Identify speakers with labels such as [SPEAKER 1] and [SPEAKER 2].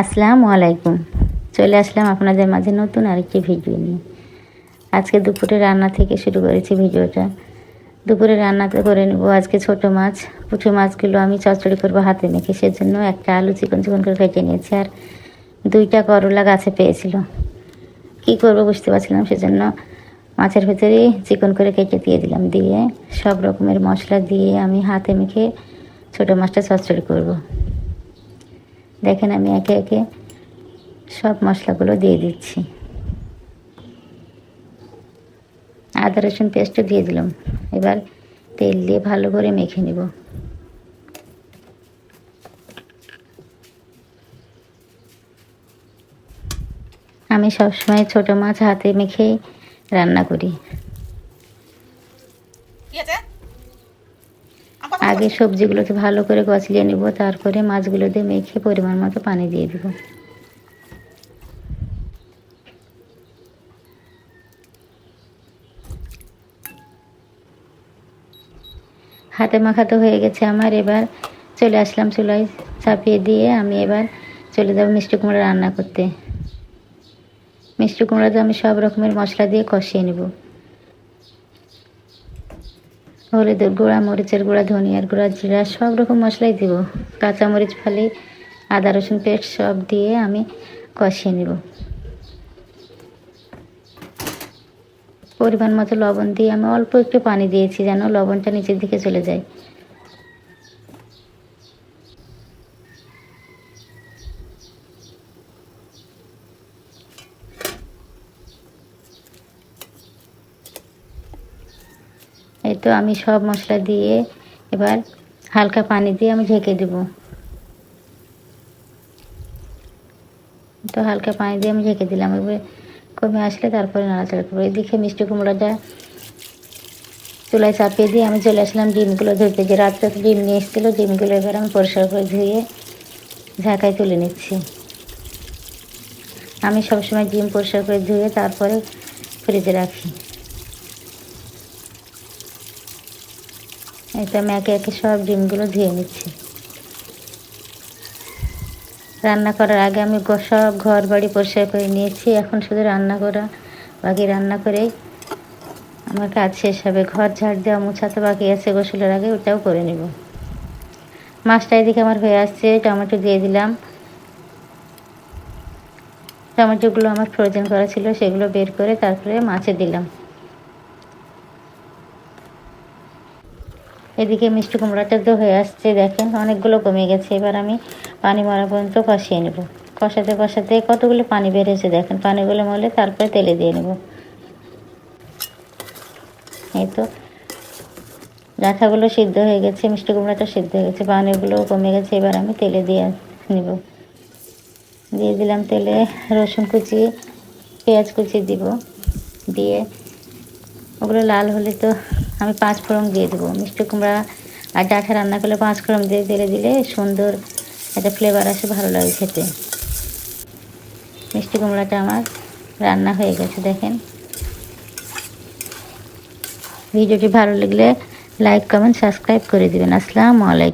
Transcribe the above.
[SPEAKER 1] আসসালামু আলাইকুম। চলে আসলাম আপনাদের মাঝে নতুন আরেকটি ভিডিও নিয়ে। আজকে দুপুরে রান্না থেকে শুরু করেছি ভিডিওটা দুপুরে রান্নাতে করে নেব আজকে ছোট মাছ। পুঁটি মাছগুলো আমি চচ্চড়ি করব হাতে মেখে, সেজন্য একটা আলু চিকন চিকন করে কেটে নিয়েছি আর দুইটা করলা গাছে পেয়েছিল। কি করব বুঝতে পারছিলাম, সেজন্য মাছের ভেতরে চিকন করে কেটে দিয়ে দিলাম। দিয়ে সব রকমের মশলা দিয়ে আমি হাতে মেখে ছোটো মাছটা চচ্চড়ি করব। দেখেন আমি একে একে সব মশলাগুলো দিয়ে দিচ্ছি। আদা, রসুন, পেস্টও দিয়ে দিলাম। এবার তেল দিয়ে ভালো করে মেখে নেব। আমি সবসময় ছোট মাছ হাতে মেখেই রান্না করি
[SPEAKER 2] কি আছে আম কথা
[SPEAKER 1] আগে সবজিগুলোকে ভালো করে গছলিয়ে নেব, তারপরে মাছগুলো দিয়ে মেখে পরিমাণ মতো পানি দিয়ে দেবো। হাতে মাখাতে হয়ে গেছে আমার, এবার চলে আসলাম চুলায় চাপিয়ে দিয়ে আমি এবার চলে যাব মিষ্টি কুমড়া রান্না করতে। মিষ্টি কুমড়াতে আমি সব রকমের মশলা দিয়ে কষিয়ে নেব। হলুদের গুঁড়া, মরিচের গুঁড়া, ধনিয়ার গুঁড়া, জিরা, সব রকম মশলাই দেবো। কাঁচামরিচ ফালি, আদা, রসুন পেস্ট সব দিয়ে আমি কষিয়ে নেব। পরিমাণ মতো লবণ দিয়ে আমি অল্প একটু পানি দিয়েছি যেন লবণটা নিচের দিকে চলে যায়। এই তো আমি সব মশলা দিয়ে এবার হালকা পানি দিয়ে আমি ঢেকে দেব। তো হালকা পানি দিয়ে আমি ঢেকে দিলাম। এবার কমে আসলে তারপরে নাড়াচাড়া করব। এদিকে মিষ্টি কুমড়োটা চুলায় চাপিয়ে দিয়ে আমি চলে আসলাম ডিমগুলো ধরতে যে রাত্রে ডিম নিয়ে এসেছিল, ডিমগুলো এবার আমি পরিষ্কার করে ধুয়ে ঝাঁকায় তুলে নিচ্ছি। আমি সবসময় ডিম পরিষ্কার করে ধুয়ে তারপরে ফ্রিজে রাখি। এটা আমি একে একে সব ডিমগুলো ধুয়ে নিচ্ছি। রান্না করার আগে আমি সব ঘর বাড়ি পরিষ্কার করে নিয়েছি। এখন শুধু রান্না করা, বাকি রান্না করেই আমার কাজ শেষ হবে। ঘর ঝাড় দেওয়া, মোছা তো বাকি আছে, গোসলের আগে ওটাও করে নেব। মাছটা এদিকে আমার হয়ে আসছে, টমেটো দিয়ে দিলাম। টমেটোগুলো আমার ফ্রোজেন করা ছিল, সেগুলো বের করে তারপরে মাছে দিলাম। এদিকে মিষ্টি কুমড়াটা তো হয়ে আসছে, দেখেন, অনেকগুলো কমে গেছে। এবার আমি পানি মারা পর্যন্ত কষিয়ে নেব। কষাতে কষাতে কতগুলো পানি বেরিয়েছে দেখেন, পানিগুলো মলে তারপরে তেলে দিয়ে নেব। এই তো ডাঁটাগুলো সিদ্ধ হয়ে গেছে, মিষ্টি কুমড়াটা সিদ্ধ হয়ে গেছে পানিগুলো কমে গেছে, এবার আমি তেলে দিয়ে নেব। দিয়ে দিলাম তেলে রসুন কুচি, পেঁয়াজ কুচি দিব। দিয়ে ওগুলো লাল হলে তো আমি পাঁচ ফোড়ন দিয়ে দেবো। মিষ্টি কুমড়া আর ডাঁটা রান্না করলে পাঁচ ফোড়ন দিয়ে দিলে দিলে সুন্দর একটা ফ্লেভার আসে, ভালো লাগে খেতে। মিষ্টি কুমড়াটা আমার রান্না হয়ে গেছে, দেখেন। ভিডিওটি ভালো লাগলে লাইক কমেন্ট সাবস্ক্রাইব করে দেবেন। আসসালামু আলাইকুম।